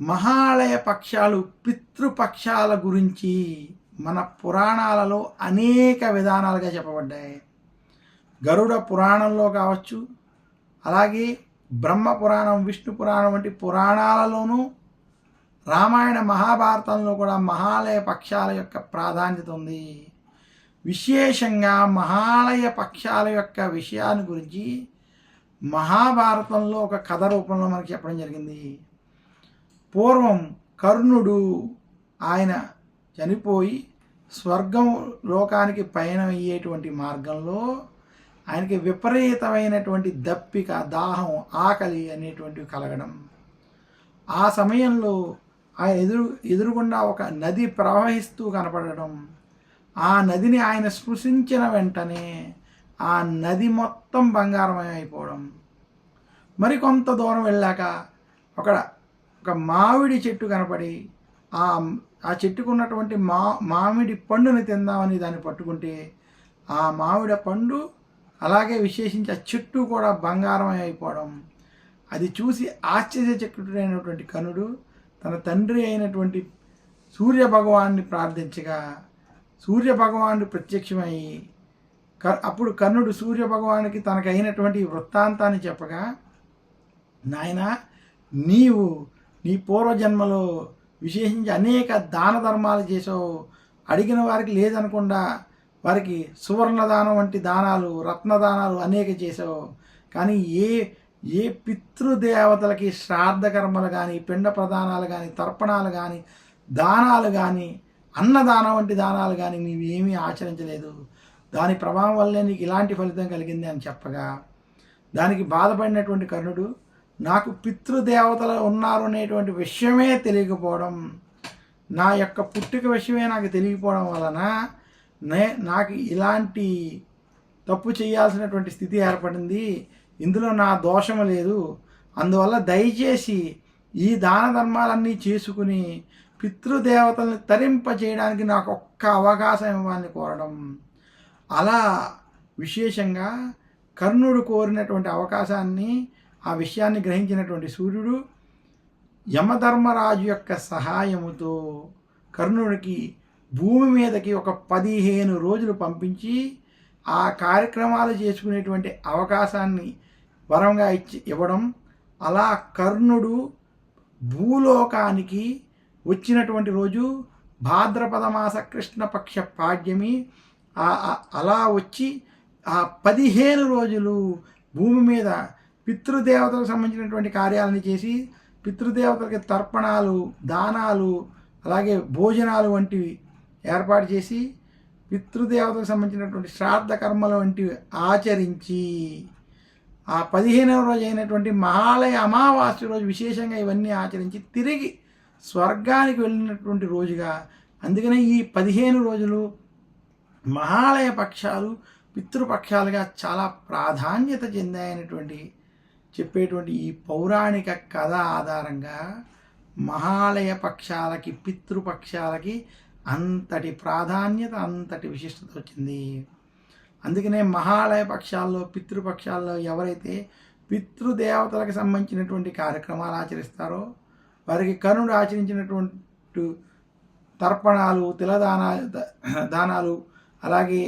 మహాలయ పక్షాలు పితృపక్షాల గురించి మన పురాణాలలో అనేక విధానాలుగా చెప్పబడ్డాయి. గరుడ పురాణంలో కావచ్చు అలాగే బ్రహ్మ పురాణం విష్ణు పురాణం వంటి పురాణాలలోనూ రామాయణ మహాభారతంలో కూడా మహాలయ పక్షాల యొక్క ప్రాధాన్యత ఉంది. విశేషంగా మహాలయ పక్షాల యొక్క విషయాన్ని గురించి మహాభారతంలో ఒక కథ రూపంలో మనకి చెప్పడం జరిగింది. పూర్వం కర్ణుడు ఆయన చనిపోయి స్వర్గం లోకానికి పయనం అయ్యేటువంటి మార్గంలో ఆయనకి విపరీతమైనటువంటి దప్పిక దాహం ఆకలి అనేటువంటివి కలగడం. ఆ సమయంలో ఆయన ఎదురు ఎదురుగుండా ఒక నది ప్రవహిస్తూ కనపడడం. ఆ నదిని ఆయన స్పృశించిన వెంటనే ఆ నది మొత్తం బంగారమయం అయిపోవడం మరి కొంత దూరం వెళ్ళాక ఒక ఒక మామిడి చెట్టు కనపడి ఆ ఆ చెట్టుకు ఉన్నటువంటి మా మామిడి పండుని తిందామని దాన్ని పట్టుకుంటే ఆ మామిడి పండు అలాగే విశేషించి ఆ చెట్టు కూడా బంగారం అయిపోవడం. అది చూసి ఆశ్చర్యచకుడైనటువంటి కనుడు తన తండ్రి అయినటువంటి సూర్య భగవాన్ని ప్రార్థించగా సూర్య భగవానుడు ప్రత్యక్షమై క అప్పుడు కర్ణుడు సూర్య భగవానికి తనకు అయినటువంటి వృత్తాంతాన్ని చెప్పగా నాయన నీవు నీ పూర్వజన్మలో విశేషించి అనేక దాన ధర్మాలు చేసావు అడిగిన వారికి లేదనకుండా వారికి సువర్ణదానం వంటి దానాలు రత్నదానాలు అనేక చేసావు కానీ ఏ ఏ పితృదేవతలకి శ్రాద్ధ కర్మలు కానీ పిండ ప్రదానాలు కానీ తర్పణాలు కానీ దానాలు కానీ అన్నదానం వంటి దానాలు కానీ నీవేమీ ఆచరించలేదు. దాని ప్రభావం వల్లే నీకు ఇలాంటి ఫలితం కలిగింది అని చెప్పగా దానికి బాధపడినటువంటి కర్ణుడు నాకు పితృదేవతలు ఉన్నారు అనేటువంటి విషయమే తెలియకపోవడం నా యొక్క పుట్టుక విషయమే నాకు తెలియకపోవడం వలన నే నాకు ఇలాంటి తప్పు చేయాల్సినటువంటి స్థితి ఏర్పడింది. ఇందులో నా దోషము లేదు. అందువల్ల దయచేసి ఈ దాన ధర్మాలన్నీ చేసుకుని పితృదేవతల్ని తరింప చేయడానికి నాకు ఒక్క అవకాశం ఇవ్వాలని కోరడం. అలా విశేషంగా కర్ణుడు కోరినటువంటి అవకాశాన్ని ఆ విషయాన్ని గ్రహించినటువంటి సూర్యుడు యమధర్మరాజు యొక్క సహాయముతో కర్ణుడికి భూమి మీదకి ఒక పదిహేను రోజులు పంపించి ఆ కార్యక్రమాలు చేసుకునేటువంటి అవకాశాన్ని వరంగా ఇచ్చి ఇవ్వడం. అలా కర్ణుడు భూలోకానికి వచ్చినటువంటి రోజు భాద్రపద మాస కృష్ణపక్ష పాడ్యమి అలా వచ్చి ఆ పదిహేను రోజులు భూమి మీద పితృదేవతలకు సంబంధించినటువంటి కార్యాలను చేసి పితృదేవతలకి తర్పణాలు దానాలు అలాగే భోజనాలు వంటివి ఏర్పాటు చేసి పితృదేవతలకు సంబంధించినటువంటి శ్రాద్ధ కర్మలు వంటివి ఆచరించి ఆ పదిహేనవ రోజు అయినటువంటి మహాలయ అమావాస్య రోజు విశేషంగా ఇవన్నీ ఆచరించి తిరిగి స్వర్గానికి వెళ్ళినటువంటి రోజుగా అందుకనే ఈ పదిహేను రోజులు మహాలయ పక్షాలు పితృపక్షాలుగా చాలా ప్రాధాన్యత చెందాయనటువంటి చెప్పేటువంటి ఈ పౌరాణిక కథ ఆధారంగా మహాలయ పక్షాలకి పితృపక్షాలకి అంతటి ప్రాధాన్యత అంతటి విశిష్టత వచ్చింది. అందుకనే మహాలయ పక్షాల్లో పితృపక్షాల్లో ఎవరైతే పితృదేవతలకు సంబంధించినటువంటి కార్యక్రమాలు ఆచరిస్తారో వారికి కరుణుడు ఆచరించినటువంటి తర్పణాలు తిలదానాలు దానాలు అలాగే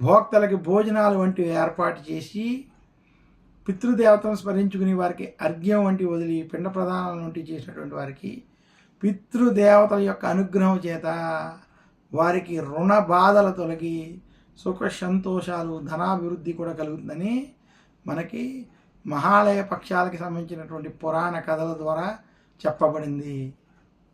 భోక్తలకి భోజనాలు వంటివి ఏర్పాటు చేసి పితృదేవతను స్మరించుకుని వారికి అర్ఘ్యం వంటి వదిలి పిండ ప్రధానాల వంటి చేసినటువంటి వారికి పితృదేవతల యొక్క అనుగ్రహం చేత వారికి రుణ బాధలు తొలగి సుఖ సంతోషాలు ధనాభివృద్ధి కూడా కలుగుతుందని మనకి మహాలయ పక్షాలకి సంబంధించినటువంటి పురాణ కథల ద్వారా చెప్పబడింది.